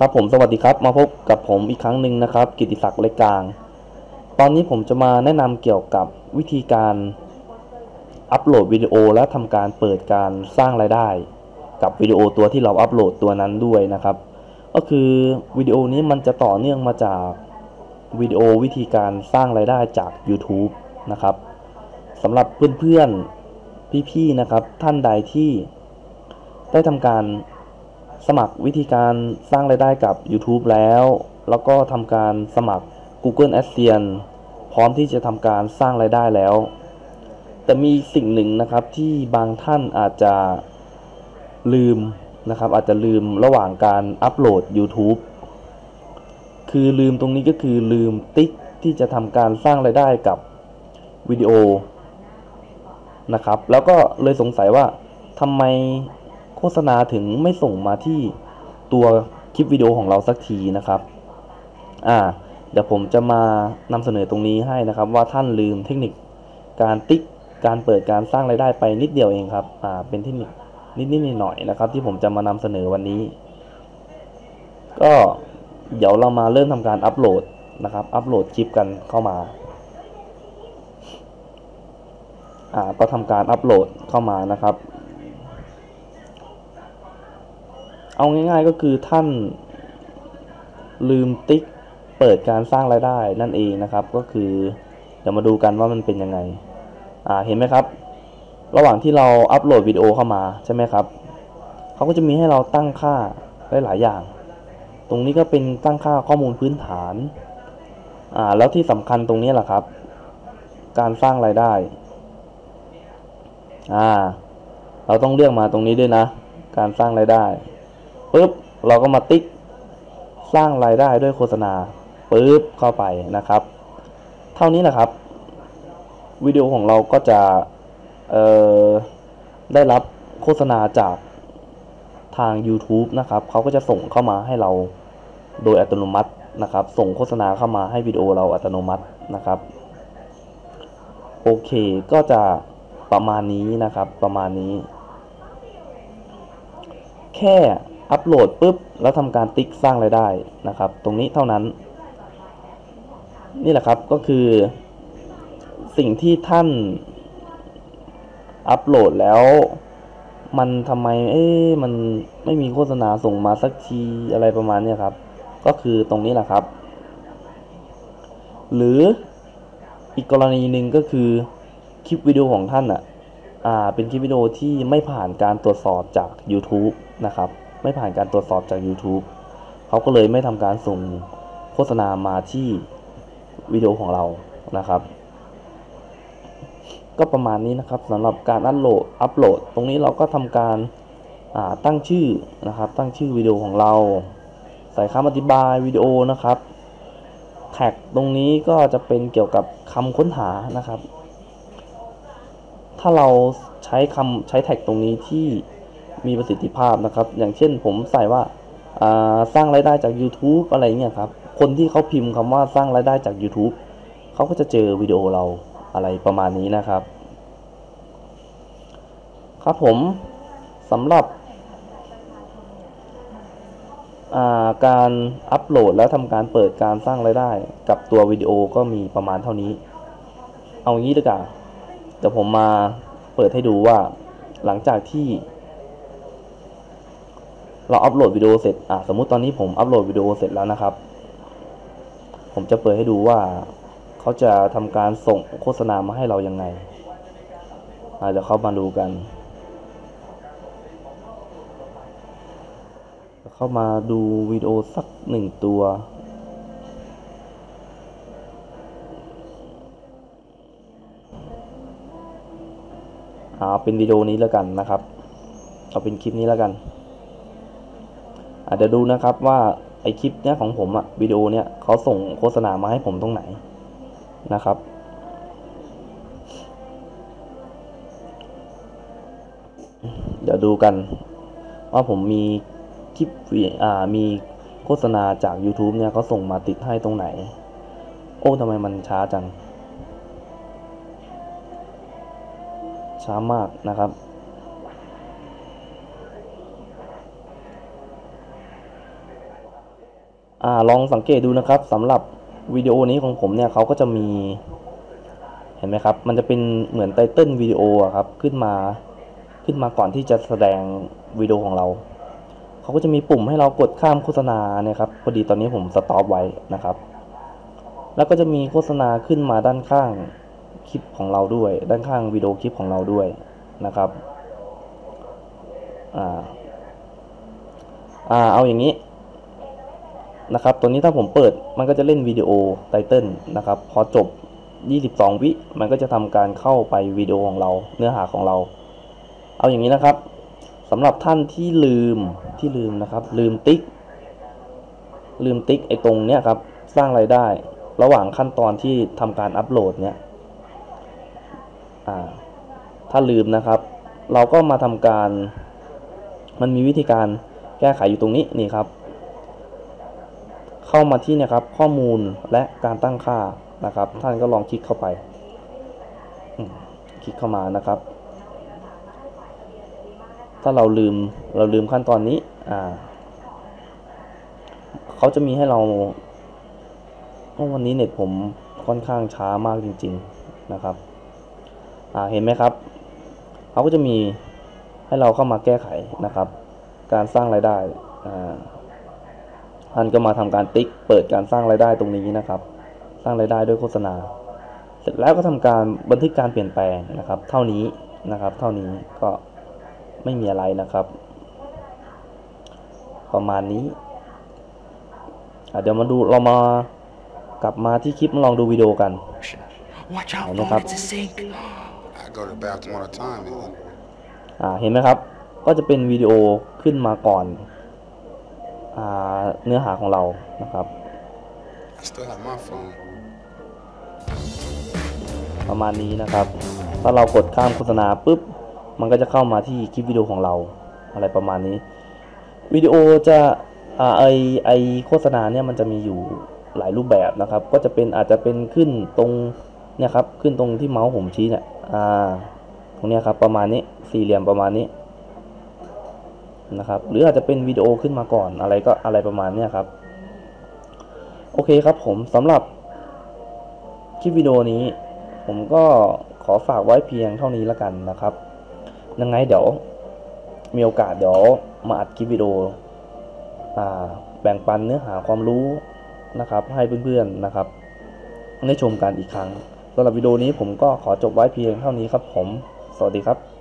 ครับผมสวัสดีครับมาพบกับผมอีกครั้งหนึ่งนะครับ กิติศักดิ์เล็กกลาง ตอนนี้ผมจะมาแนะนำเกี่ยวกับวิธีการอัปโหลดวิดีโอและทำการเปิดการสร้างรายได้ กับวิดีโอตัวที่เราอัปโหลดตัวนั้นด้วยนะครับ ก็คือวิดีโอนี้มันจะต่อเนื่องมาจากวิดีโอวิธีการสร้างรายได้จาก YouTube นะครับสำหรับเพื่อนๆพี่ๆนะครับท่านใดที่ได้ทำการ สมัครวิธีการสร้างรายได้กับ YouTube แล้ว แล้วก็ทำการสมัคร Google AdSense พร้อมที่จะทำการสร้างรายได้แล้ว แต่มีสิ่งหนึ่งนะครับที่บางท่านอาจจะลืมนะครับ อาจจะลืมระหว่างการอัปโหลด YouTube คือลืมตรงนี้ก็คือลืมติ๊กที่จะทำการสร้างรายได้กับวิดีโอนะครับ แล้วก็เลยสงสัยว่าทำไม ฆษณาถึงไม่ส่งมาที่ตัวคลิปวิดีโอของเราสักทีนะครับ อ่า เดี๋ยวผมจะมานำเสนอตรงนี้ให้นะครับ ว่าท่านลืมเทคนิคการติ๊กการเปิดการสร้างรายได้ไปนิดเดียวเองครับอ่าเป็นเทคนิคนิดๆหน่อยๆนะครับ ที่ผมจะมานำเสนอวันนี้ ก็เดี๋ยวเรามาเริ่มทำการอัปโหลดนะครับ อัปโหลดคลิปกันเข้ามาอ่าก็ทำการอัปโหลดเข้ามานะครับ เอาง่ายๆก็คือท่านลืมติ๊กเปิดการสร้างรายได้นั่นเองนะครับ ก็คือเดี๋ยวมาดูกันว่ามันเป็นยังไงอ่าเห็นไหมครับ ระหว่างที่เราอัปโหลดวิดีโอเข้ามาใช่ไหมครับเขาก็จะมีให้เราตั้งค่าได้หลายอย่าง ตรงนี้ก็เป็นตั้งค่าข้อมูลพื้นฐานอ่าแล้วที่สำคัญตรงนี้แหละครับ การสร้างรายได้อ่าเราต้องเลือกมาตรงนี้ด้วยนะ การสร้างรายได้ ปุ๊บเราก็มาติ๊กสร้างรายได้ด้วยโฆษณาปุ๊บเข้าไปนะครับ เท่านี้แหละครับวิดีโอของเราก็จะได้รับโฆษณาจากทาง YouTube นะครับเขาก็จะส่งเข้ามาให้เราโดยอัตโนมัตินะครับ ส่งโฆษณาเข้ามาให้วิดีโอเราอัตโนมัตินะครับ โอเคก็จะประมาณนี้นะครับประมาณนี้ แค่ อัปโหลดปุ๊บแล้วทำการติ๊กสร้างรายได้นะครับ ตรงนี้เท่านั้น นี่แหละครับก็คือ สิ่งที่ท่านอัปโหลดแล้ว มันทำไมเอ๊ะมันไม่มีโฆษณาส่งมาสักทีอะไรประมาณนี้ครับ ก็คือตรงนี้แหละครับ หรืออีกกรณีหนึ่งก็คือคลิปวิดีโอของท่านอะ อ่า เป็นคลิปวิดีโอที่ไม่ผ่านการตรวจสอบจาก YouTube นะครับ ไม่ผ่านการตรวจสอบจาก YouTube เขาก็เลยไม่ทำการส่งโฆษณามาที่วิดีโอของเรานะครับ ก็ประมาณนี้นะครับสำหรับการอัปโหลดอัปโหลด ตรงนี้เราก็ทำการตั้งชื่อนะครับ ตั้งชื่อวิดีโอของเรา ใส่คำอธิบายวิดีโอนะครับแท็กตรงนี้ก็จะเป็นเกี่ยวกับคำค้นหานะครับ ถ้าเราใช้คำใช้แท็กตรงนี้ที่ มีประสิทธิภาพนะครับ อย่างเช่นผมใส่ว่าสร้างรายได้จาก YouTube อะไรเงี้ยครับ คนที่เขาพิมพ์คำว่าสร้างรายได้จาก YouTube เขาก็จะเจอวิดีโอเราอะไรประมาณนี้นะครับ ครับผมสำหรับการอัปโหลดแล้วทำการเปิดการสร้างรายได้ กับตัววิดีโอก็มีประมาณเท่านี้ เอางี้ดีกว่าเดี๋ยวผมมาเปิดให้ดูว่าหลังจากที่ เราอัปโหลดวิดีโอเสร็จอะสมมุติตอนนี้ผมอัปโหลดวิดีโอเสร็จแล้วนะครับ ผมจะเปิดให้ดูว่าเขาจะทำการส่งโฆษณามาให้เรายังไงเดี๋ยวเข้ามาดูกัน เข้ามาดูวิดีโอสักหนึ่งตัวเอาเป็นวิดีโอนี้แล้วกันนะครับ เอาเป็นคลิปนี้แล้วกัน อาจจะดูนะครับว่าไอคลิปเนี้ยของผมอะวิดีโอเนี้ยเขาส่งโฆษณามาให้ผมตรงไหนนะครับ เดี๋ยวดูกันว่าผมมีคลิปอ่ามีโฆษณาจาก YouTube เนี่ยเขาส่งมาติดให้ตรงไหน โอ้ทำไมมันช้าจัง ช้ามากนะครับ อ่าลองสังเกตดูนะครับสำหรับวิดีโอนี้ของผมเนี่ยเขาก็จะมีเห็นไหมครับ มันจะเป็นเหมือนไตเติลวิดีโอครับขึ้นมาขึ้นมาก่อนที่จะแสดงวิดีโอของเรา เขาก็จะมีปุ่มให้เรากดข้ามโฆษณาเนี่ยครับพอดีตอนนี้ผมสต็อปไว้นะครับ แล้วก็จะมีโฆษณาขึ้นมาด้านข้างคลิปของเราด้วย ด้านข้างวิดีโอคลิปของเราด้วยนะครับอ่าอ่าเอาอย่างนี้ นะครับตัวนี้ถ้าผมเปิดมันก็จะเล่นวิดีโอไตเติลนะครับพอจบ 22 วิมันก็จะทำการเข้าไปวิดีโอของเราเนื้อหาของเรา เอาอย่างนี้นะครับสำหรับท่านที่ลืมที่ลืมนะครับ ลืมติ๊ก ลืมติ๊กไอ้ตรงเนี้ยครับสร้างไรายได้ ระหว่างขั้นตอนที่ทำการอัปโหลดเนี้ยถ้าลืมนะครับ เราก็มาทำการ มันมีวิธีการแก้ไขอยู่ตรงนี้นี่ครับ เข้ามาที่เนี่ยครับข้อมูลและการตั้งค่านะครับ ท่านก็ลองคลิกเข้าไป คลิกเข้ามานะครับ ถ้าเราลืมเราลืมขั้นตอนนี้อ่าเขาจะมีให้เราวันนี้เน็ตผมค่อนข้างช้ามากจริง ๆนะครับอ่าเห็นไหมครับเขาก็จะมีให้เราเข้ามาแก้ไขนะครับ การสร้างรายได้อ่า ท่านก็มาทำการติ๊กเปิดการสร้างรายได้ตรงนี้นะครับ สร้างรายได้ด้วยโฆษณา เสร็จแล้วก็ทำการบันทึกการเปลี่ยนแปลงนะครับ เท่านี้นะครับ เท่านี้ก็ไม่มีอะไรนะครับ ประมาณนี้อะเดี๋ยวมาดูเรามากลับมาที่คลิปมาลองดูวิดีโอกัน Watch out Ano for ka? it to sink. I go to the bathroom all the time. Man. อ่าเห็นไหมครับ ก็จะเป็นวิดีโอขึ้นมาก่อนอ่า เนื้อหาของเรานะครับ ประมาณนี้นะครับ ถ้าเรากดข้ามโฆษณาปุ๊บ มันก็จะเข้ามาที่คลิปวิดีโอของเรา อะไรประมาณนี้ วิดีโอจะอไอไอโฆษณาเนี่ยมันจะมีอยู่หลายรูปแบบนะครับ ก็จะเป็นอาจจะเป็นขึ้นตรงเนี่ยครับ ขึ้นตรงที่เมาส์ผมชี้เนี่ย อ่า ตรงเนี้ยครับประมาณนี้ สี่เหลี่ยมประมาณนี้ นะครับ หรืออาจจะเป็นวิดีโอขึ้นมาก่อนอะไรก็อะไรประมาณเนี้ครับ โอเคครับผมสำหรับคลิปวิดีโอนี้ ผมก็ขอฝากไว้เพียงเท่านี้แล้วกันนะครับยังไงเดี๋ยวมีโอกาสเดี๋ยวมาอัดคลิปวิดีโออแบ่งปันเนื้อหาความรู้นะครับ ให้เพื่อนๆนะครับได้ชมกันอีกครั้งสำหรับวิดีโอนี้ผมก็ขอจบไว้เพียงเท่านี้ครับผม สวัสดีครับ